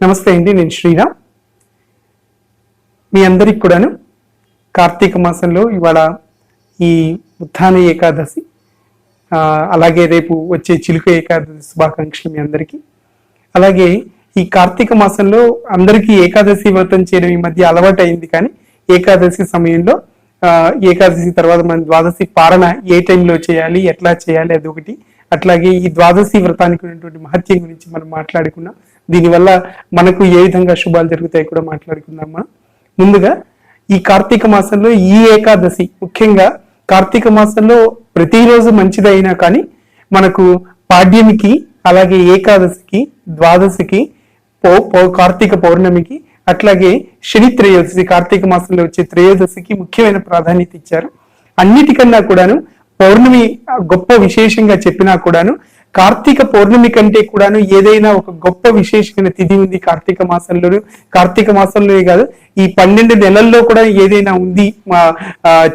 నమస్తే అండి నేను శ్రీరామ్. మీ అందరికి కూడాను కార్తీక మాసంలో ఇవాళ ఈ ఉత్థాన ఏకాదశి అలాగే రేపు వచ్చే చిలుక ఏకాదశి శుభాకాంక్షలు మీ అందరికీ. అలాగే ఈ కార్తీక మాసంలో అందరికీ ఏకాదశి వ్రతం చేయడం ఈ మధ్య అలవాటు అయింది కానీ ఏకాదశి సమయంలో ఏకాదశి తర్వాత మన ద్వాదశి పాలన ఏ టైంలో చేయాలి ఎట్లా చేయాలి అది ఒకటి. అట్లాగే ఈ ద్వాదశి వ్రతానికి ఉన్నటువంటి మహత్యం గురించి మనం మాట్లాడుకున్నాం. దీనివల్ల మనకు ఏ విధంగా శుభాలు జరుగుతాయి కూడా మాట్లాడుకుందామా? ముందుగా ఈ కార్తీక మాసంలో ఈ ఏకాదశి ముఖ్యంగా కార్తీక మాసంలో ప్రతిరోజు మంచిదైనా కానీ మనకు పాడ్యమికి అలాగే ఏకాదశికి ద్వాదశికి పౌ పౌ- కార్తీక పౌర్ణమికి అట్లాగే శని త్రయోదశి కార్తీక మాసంలో వచ్చే త్రయోదశికి ముఖ్యమైన ప్రాధాన్యత ఇచ్చారు. అన్నిటికన్నా కూడాను పౌర్ణమి గొప్ప విశేషంగా చెప్పినా కూడాను కార్తీక పౌర్ణమి కంటే కూడాను ఏదైనా ఒక గొప్ప విశేషమైన తిథి ఉంది కార్తీక మాసంలోను. కార్తీక మాసంలోనే కాదు ఈ పన్నెండు నెలల్లో కూడా ఏదైనా ఉంది మా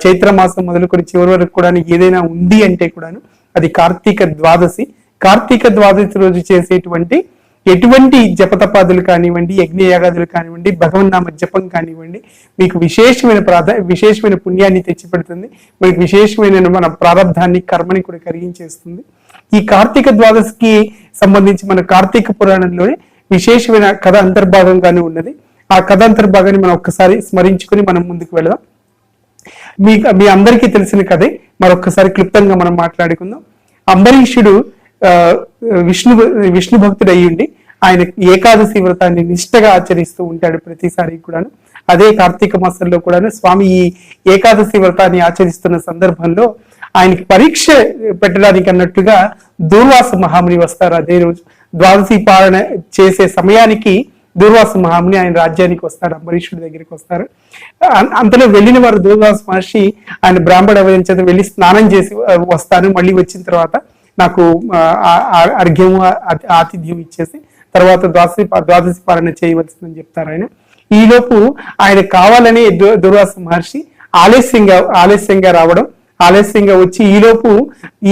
చైత్ర మాసం మొదలుకొని చివరి వరకు కూడా ఏదైనా ఉంది అంటే కూడాను అది కార్తీక ద్వాదశి. కార్తీక ద్వాదశి రోజు చేసేటువంటి ఎటువంటి జపతపాదులు కానివ్వండి యజ్ఞయాగాదులు కానివ్వండి భగవన్నామ జపం కానివ్వండి మీకు విశేషమైన ప్రాధ విశేషమైన పుణ్యాన్ని తెచ్చిపెడుతుంది. మీకు విశేషమైన మన ప్రారంధాన్ని కర్మని కూడా కరిగించేస్తుంది ఈ కార్తీక ద్వాదశికి సంబంధించి మన కార్తీక పురాణంలోనే విశేషమైన కథ అంతర్భాగంగానే ఉన్నది. ఆ కథ అంతర్భాగాన్ని మనం ఒక్కసారి స్మరించుకుని మనం ముందుకు వెళదాం. మీ మీ అందరికీ తెలిసిన కథే. మరొకసారి క్లుప్తంగా మనం మాట్లాడుకుందాం. అంబరీషుడు ఆ, విష్ణు విష్ణు భక్తుడు అయ్యుండి ఆయన ఏకాదశి వ్రతాన్ని నిష్టగా ఆచరిస్తూ ఉంటాడు ప్రతిసారి కూడాను. అదే కార్తీక మాసంలో కూడాను స్వామి ఈ ఏకాదశి వ్రతాన్ని ఆచరిస్తున్న సందర్భంలో ఆయనకి పరీక్ష పెట్టడానికి అన్నట్టుగా దూర్వాస మహాముని వస్తారు. అదే రోజు ద్వాదశి పాలన చేసే సమయానికి దూర్వాస మహాముని ఆయన రాజ్యానికి వస్తాడు అంబరీషుడి దగ్గరికి వస్తారు. అంతలో వెళ్ళిన వారు దూర్వాస మహర్షి ఆయన బ్రాహ్మణ అవయం చేత వెళ్ళి స్నానం చేసి వస్తాను. మళ్ళీ వచ్చిన తర్వాత నాకు అర్ఘ్యం ఆతిథ్యం ఇచ్చేసి తర్వాత ద్వాదశి ద్వాదశి పాలన చేయవలసిందని చెప్తారు ఆయన. ఈలోపు ఆయన కావాలని దు- దుర్వాస మహర్షి ఆలస్యంగా ఆలస్యంగా రావడం ఆలస్యంగా వచ్చి ఈలోపు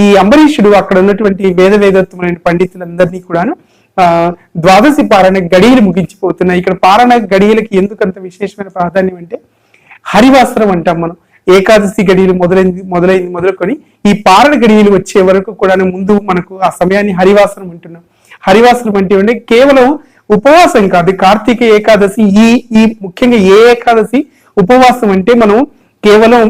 ఈ అంబరీషుడు అక్కడ ఉన్నటువంటి వేద వేదత్వమైన పండితులందరినీ కూడాను ఆ ద్వాదశి పారాయణ గడియలు ముగించిపోతున్నాయి. ఇక్కడ పారాయణ గడియలకి ఎందుకు అంత విశేషమైన ప్రాధాన్యం అంటే హరివాసరం అంటాం మనం. ఏకాదశి గడియలు మొదలైంది మొదలైంది మొదలుకొని ఈ పారణ గడియలు వచ్చే వరకు కూడా ముందు మనకు ఆ సమయాన్ని హరివాసనం అంటున్నాం. హరివాసనం అంటే అంటే కేవలం ఉపవాసం కాదు కార్తీక ఏకాదశి ఈ ఈ ముఖ్యంగా ఏ ఏకాదశి ఉపవాసం అంటే మనం కేవలం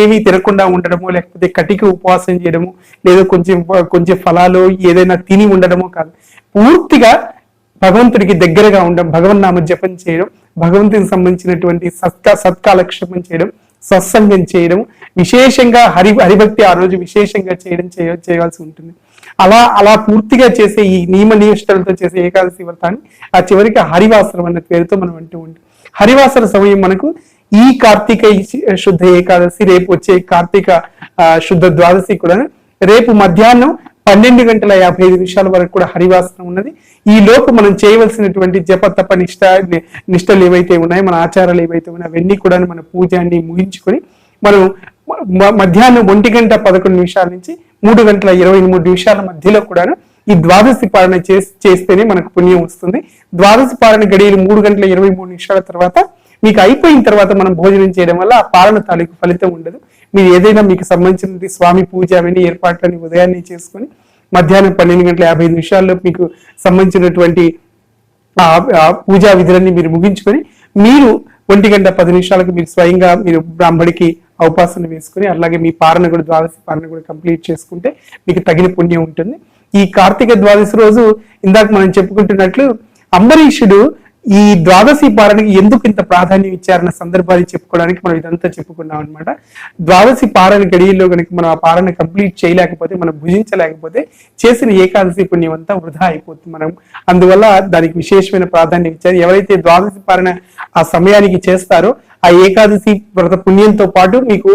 ఏమీ తినకుండా ఉండడము లేకపోతే కటికి ఉపవాసం చేయడము లేదా కొంచెం కొంచెం ఫలాలు ఏదైనా తిని ఉండడమో కాదు. పూర్తిగా భగవంతుడికి దగ్గరగా ఉండడం భగవన్నామ జపం చేయడం భగవంతునికి సంబంధించినటువంటి సత్కా సత్కాలక్షేపం చేయడం సత్సంగం చేయడం విశేషంగా హరి హరిభక్తి ఆ రోజు విశేషంగా చేయడం చేయ చేయాల్సి ఉంటుంది. అలా అలా పూర్తిగా చేసే ఈ నియమ నిష్టలతో చేసే ఏకాదశి వ్రతాన్ని ఆ చివరికి హరివాసరం అన్న పేరుతో మనం అంటూ ఉంటాం. హరివాసర సమయం మనకు ఈ కార్తీక శుద్ధ ఏకాదశి రేపు వచ్చే కార్తీక శుద్ధ ద్వాదశి కూడా రేపు మధ్యాహ్నం పన్నెండు గంటల యాభై ఐదు నిమిషాల వరకు కూడా హరివాసనం ఉన్నది. ఈ లోపు మనం చేయవలసినటువంటి జప తప నిష్ట నిష్టలు ఏవైతే ఉన్నాయో మన ఆచారాలు ఏవైతే ఉన్నాయో అవన్నీ కూడా మన పూజాన్ని ముగించుకొని మనం మధ్యాహ్నం ఒంటి గంట పదకొండు నిమిషాల నుంచి మూడు గంటల ఇరవై మూడు నిమిషాల మధ్యలో కూడాను ఈ ద్వాదశి పాలన చేస్తేనే మనకు పుణ్యం వస్తుంది. ద్వాదశి పాలన గడియలు మూడు గంటల ఇరవై మూడు నిమిషాల తర్వాత మీకు అయిపోయిన తర్వాత మనం భోజనం చేయడం వల్ల ఆ పాలన తాలూకు ఫలితం ఉండదు. మీరు ఏదైనా మీకు సంబంధించిన స్వామి పూజ అవన్నీ ఏర్పాట్లని ఉదయాన్నే చేసుకొని మధ్యాహ్నం పన్నెండు గంటల యాభై ఐదు నిమిషాల్లో మీకు సంబంధించినటువంటి పూజా విధులన్నీ మీరు ముగించుకొని మీరు ఒంటి గంట పది నిమిషాలకు మీరు స్వయంగా మీరు బ్రాహ్మడికి అవకాశం వేసుకుని అలాగే మీ పారణ కూడా ద్వాదశి పారణ కూడా కంప్లీట్ చేసుకుంటే మీకు తగిన పుణ్యం ఉంటుంది. ఈ కార్తీక ద్వాదశి రోజు ఇందాక మనం చెప్పుకుంటున్నట్లు అంబరీషుడు ఈ ద్వాదశి పాలనకి ఎందుకు ఇంత ప్రాధాన్యం ఇచ్చారన్న సందర్భాన్ని చెప్పుకోవడానికి మనం ఇదంతా చెప్పుకున్నాం అనమాట ద్వాదశి పాలన గడియల్లో కనుక మనం ఆ పాలన కంప్లీట్ చేయలేకపోతే మనం భుజించలేకపోతే చేసిన ఏకాదశి పుణ్యం అంతా వృధా అయిపోతుంది మనం. అందువల్ల దానికి విశేషమైన ప్రాధాన్యం ఇచ్చారు. ఎవరైతే ద్వాదశి పాలన ఆ సమయానికి చేస్తారో ఆ ఏకాదశి వ్రత పుణ్యంతో పాటు మీకు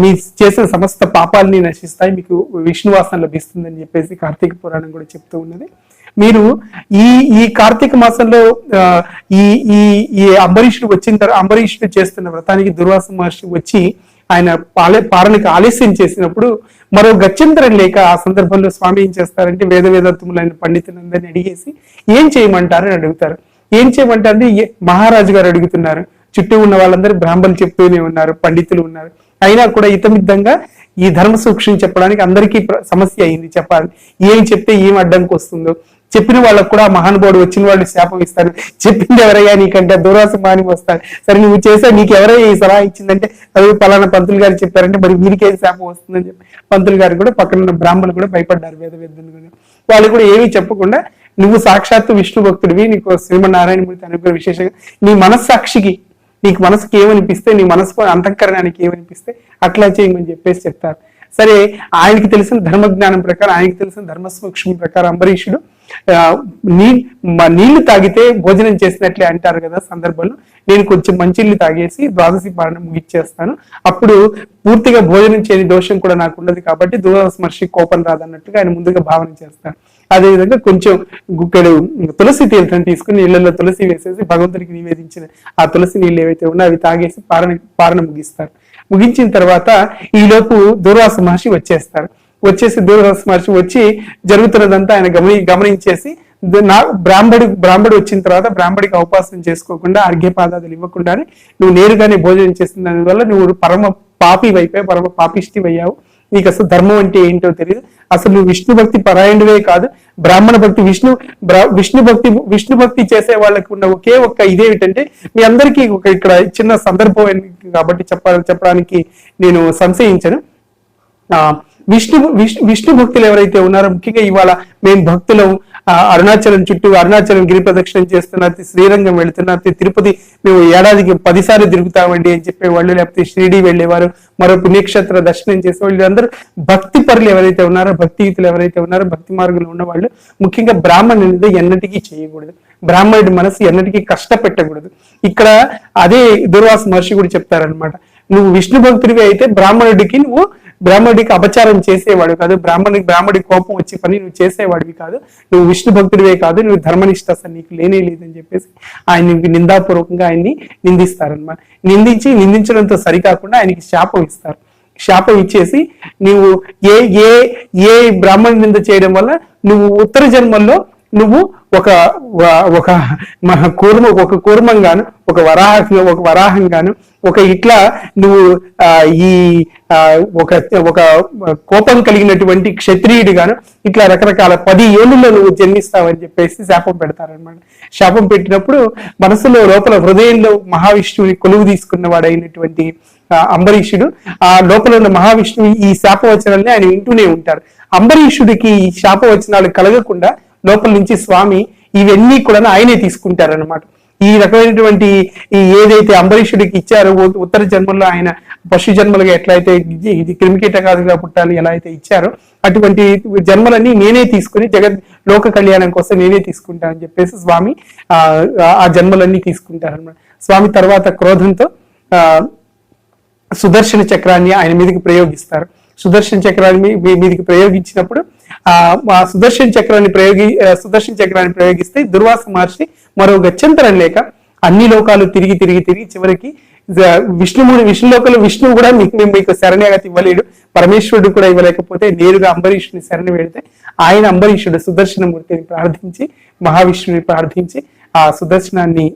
మీ చేసిన సమస్త పాపాలని నశిస్తాయి. మీకు విష్ణువాసన లభిస్తుందని చెప్పేసి కార్తీక పురాణం కూడా చెప్తూ ఉన్నది. మీరు ఈ ఈ కార్తీక మాసంలో ఈ ఈ ఈ అంబరీషుడు వచ్చిన తర్వాత అంబరీషుడు చేస్తున్న వ్రతానికి దుర్వాస మహర్షి వచ్చి ఆయన పాలే పాలనకి ఆలస్యం చేసినప్పుడు మరో గత్యంతరం లేక ఆ సందర్భంలో స్వామి ఏం చేస్తారంటే వేద ఆయన పండితులందరినీ అడిగేసి ఏం చేయమంటారు అని అడుగుతారు. ఏం చేయమంటారు ఏ- మహారాజు గారు అడుగుతున్నారు. చుట్టూ ఉన్న వాళ్ళందరూ బ్రాహ్మణులు చెప్తూనే ఉన్నారు పండితులు ఉన్నారు. అయినా కూడా ఇతమిద్దంగా ఈ ధర్మ సూక్ష్మం చెప్పడానికి అందరికీ సమస్య అయింది చెప్పాలి. ఏం చెప్తే ఏం అడ్డంకి వస్తుందో. చెప్పిన వాళ్ళకు కూడా మహానుభావుడు వచ్చిన వాళ్ళు శాపం ఇస్తారు చెప్పింది ఎవరయ్యా నీకంటే దూరాస మాని వస్తారు సరే నువ్వు చేసా నీకు ఎవరయ్యా ఈ సలహా ఇచ్చిందంటే అది పలానా పంతులు గారు చెప్పారంటే మరి వీరికే శాపం వస్తుందని చెప్పి పంతులు గారు కూడా పక్కన ఉన్న బ్రాహ్మణులు కూడా భయపడ్డారు వేద వేద్దులు కూడా వాళ్ళు కూడా ఏమీ చెప్పకుండా నువ్వు సాక్షాత్తు విష్ణు భక్తుడివి నీకు శ్రీమన్నారాయణమూర్తి అనుగ్రహ విశేషంగా నీ మనస్సాక్షికి నీకు మనసుకి ఏమనిపిస్తే నీ మనసు అంతఃకరణానికి ఏమనిపిస్తే అట్లా చేయమని చెప్పేసి చెప్తారు. సరే ఆయనకి తెలిసిన ధర్మ జ్ఞానం ప్రకారం ఆయనకి తెలిసిన ధర్మ సూక్ష్మం ప్రకారం అంబరీషుడు నీ నీళ్ళు తాగితే భోజనం చేసినట్లే అంటారు కదా సందర్భంలో. నేను కొంచెం మంచిళ్ళు తాగేసి ద్వాదశి పాలన ముగిచ్చేస్తాను. అప్పుడు పూర్తిగా భోజనం చేయని దోషం కూడా నాకు ఉండదు కాబట్టి ద్వాదశ కోపం రాదన్నట్టుగా ఆయన ముందుగా భావన చేస్తాను అదేవిధంగా కొంచెం గుక్కడు తులసి తీర్థం తీసుకుని నీళ్ళలో తులసి వేసేసి భగవంతుడికి నివేదించిన ఆ తులసి నీళ్ళు ఏవైతే ఉన్నాయో అవి తాగేసి పారణ పారణ ముగిస్తారు ముగించిన తర్వాత ఈ లోపు దూర్వాస మహర్షి వచ్చేస్తారు. వచ్చేసి దూర్వాస మహర్షి వచ్చి జరుగుతున్నదంతా ఆయన గమని గమనించేసి నా బ్రాహ్మడి బ్రాహ్మడు వచ్చిన తర్వాత బ్రాహ్మడికి అవకాశం చేసుకోకుండా అర్ఘ్యపాదాదులు ఇవ్వకుండానే నువ్వు నేరుగానే భోజనం చేసిన దానివల్ల నువ్వు పరమ పాపి వైపే పరమ పాపిష్టి అయ్యావు. నీకు అసలు ధర్మం అంటే ఏంటో తెలియదు అసలు నువ్వు విష్ణు భక్తి పరాయణువే కాదు. బ్రాహ్మణ భక్తి విష్ణు విష్ణు భక్తి విష్ణు భక్తి చేసే వాళ్ళకి ఉన్న ఒకే ఒక్క ఇదేమిటంటే మీ అందరికీ ఒక ఇక్కడ చిన్న సందర్భం కాబట్టి చెప్పాలి చెప్పడానికి నేను సంశయించను. ఆ విష్ణు విష్ణు విష్ణు భక్తులు ఎవరైతే ఉన్నారో ముఖ్యంగా ఇవాళ మేము భక్తులం ఆ, అరుణాచలం చుట్టూ అరుణాచలం గిరి ప్రదక్షిణం చేస్తున్నారు శ్రీరంగం వెళుతున్నారు తిరుపతి మేము ఏడాదికి పదిసార్లు తిరుగుతామండి అని చెప్పేవాళ్ళు లేకపోతే షిరిడి వెళ్ళేవారు మరో పుణ్యక్షేత్ర దర్శనం చేసేవాళ్ళు అందరూ భక్తి పరులు ఎవరైతే ఉన్నారో భక్తియుతులు ఎవరైతే ఉన్నారో భక్తి మార్గంలో ఉన్నవాళ్ళు ముఖ్యంగా బ్రాహ్మణుని అనేది ఎన్నటికీ చేయకూడదు. బ్రాహ్మణుడి మనసు ఎన్నటికీ కష్టపెట్టకూడదు. ఇక్కడ అదే దుర్వాస మహర్షి కూడా చెప్తారనమాట నువ్వు విష్ణు భక్తుడివి అయితే బ్రాహ్మణుడికి నువ్వు బ్రాహ్మడికి అపచారం చేసేవాడు కాదు. బ్రాహ్మణుడికి బ్రాహ్మడి కోపం వచ్చే పని నువ్వు చేసేవాడివి కాదు. నువ్వు విష్ణు భక్తుడివే కాదు. నువ్వు ధర్మనిష్ట అసలు నీకు లేనే లేదని చెప్పేసి ఆయన నిందాపూర్వకంగా ఆయన్ని నిందిస్తారనమాట నిందించి నిందించడంతో సరికాకుండా ఆయనకి శాపం ఇస్తారు. శాపం ఇచ్చేసి నువ్వు ఏ ఏ ఏ బ్రాహ్మణ నింద చేయడం వల్ల నువ్వు ఉత్తర జన్మల్లో నువ్వు ఒక ఒక మన కూర్మ ఒక కూర్మంగాను ఒక వరాహ ఒక వరాహంగాను ఒక ఇట్లా నువ్వు ఆ, ఈ ఒక ఒక కోపం కలిగినటువంటి క్షత్రియుడిగాను ఇట్లా రకరకాల పది ఏళ్ళలో నువ్వు జన్మిస్తావని చెప్పేసి శాపం పెడతారనమాట శాపం పెట్టినప్పుడు మనసులో లోపల హృదయంలో మహావిష్ణువుని కొలువు తీసుకున్న వాడైనటువంటి ఆ, అంబరీషుడు ఆ లోపల ఉన్న మహావిష్ణువు ఈ శాపవచనాన్ని ఆయన వింటూనే ఉంటారు. అంబరీషుడికి ఈ శాపవచనాలు కలగకుండా లోపల నుంచి స్వామి ఇవన్నీ కూడా ఆయనే తీసుకుంటారన్నమాట. ఈ రకమైనటువంటి ఈ ఏదైతే అంబరీషుడికి ఇచ్చారో ఉత్తర జన్మల్లో ఆయన పశు జన్మలుగా ఎట్లయితే ఇది- ఇది క్రిమికీటకాలుగా పుట్టాలి ఎలా అయితే ఇచ్చారో అటువంటి జన్మలన్నీ నేనే తీసుకుని జగత్ లోక కళ్యాణం కోసం నేనే తీసుకుంటానని చెప్పేసి స్వామి ఆ జన్మలన్నీ తీసుకుంటారనమాట స్వామి తర్వాత క్రోధంతో ఆ సుదర్శన చక్రాన్ని ఆయన మీదకి ప్రయోగిస్తారు. సుదర్శన చక్రాన్ని మీ- మీ మీదకి ప్రయోగించినప్పుడు ఆ సుదర్శన్ సుదర్శన చక్రాన్ని ప్రయోగి సుదర్శన చక్రాన్ని ప్రయోగిస్తే దుర్వాస మహర్షి మరో గత్యంతరం లేక అన్ని లోకాలు తిరిగి తిరిగి తిరిగి చివరికి విష్ణుముడు విష్ణు విష్ణులోకలు విష్ణువు కూడా మీకు మేము మీకు శరణ్యాగతి ఇవ్వలేడు. పరమేశ్వరుడు కూడా ఇవ్వలేకపోతే నేరుగా అంబరీషుని శరణి వెళితే ఆయన అంబరీషుడు సుదర్శన మూర్తిని ప్రార్థించి మహావిష్ణుని ప్రార్థించి ఆ సుదర్శనాన్ని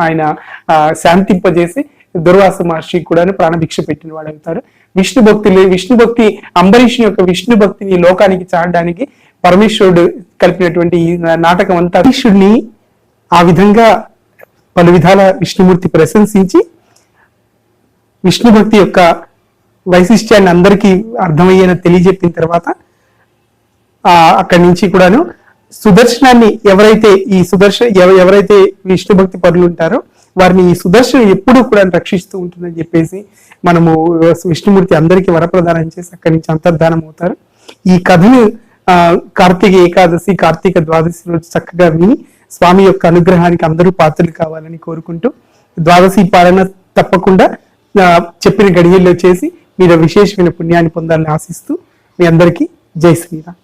ఆయన ఆ, శాంతింపజేసి దుర్వాస మహర్షి కూడా ప్రాణభిక్ష పెట్టిన వాడు అవుతారు విష్ణు భక్తులు విష్ణు భక్తి అంబరీష్ యొక్క విష్ణు భక్తిని లోకానికి చాడడానికి పరమేశ్వరుడు కలిపినటువంటి ఈ నాటకం అంతా. అంబరీషుడిని ఆ విధంగా పలు విధాల విష్ణుమూర్తి ప్రశంసించి విష్ణు భక్తి యొక్క వైశిష్ట్యాన్ని అందరికీ అర్థమయ్యేలా తెలియజెప్పిన తర్వాత ఆ అక్కడి నుంచి కూడాను సుదర్శనాన్ని ఎవరైతే ఈ సుదర్శన ఎవరైతే విష్ణు భక్తి పరులు ఉంటారో వారిని ఈ సుదర్శనం ఎప్పుడూ కూడా రక్షిస్తూ ఉంటుందని చెప్పేసి మనము విష్ణుమూర్తి అందరికీ వరప్రదానం చేసి అక్కడి నుంచి అంతర్ధానం అవుతారు. ఈ కథను కార్తీక ఏకాదశి కార్తీక ద్వాదశి రోజు చక్కగా విని స్వామి యొక్క అనుగ్రహానికి అందరూ పాత్రలు కావాలని కోరుకుంటూ ద్వాదశి పాలన తప్పకుండా చెప్పిన గడియల్లో చేసి మీరు విశేషమైన పుణ్యాన్ని పొందాలని ఆశిస్తూ మీ అందరికీ జై శ్రీరామ్.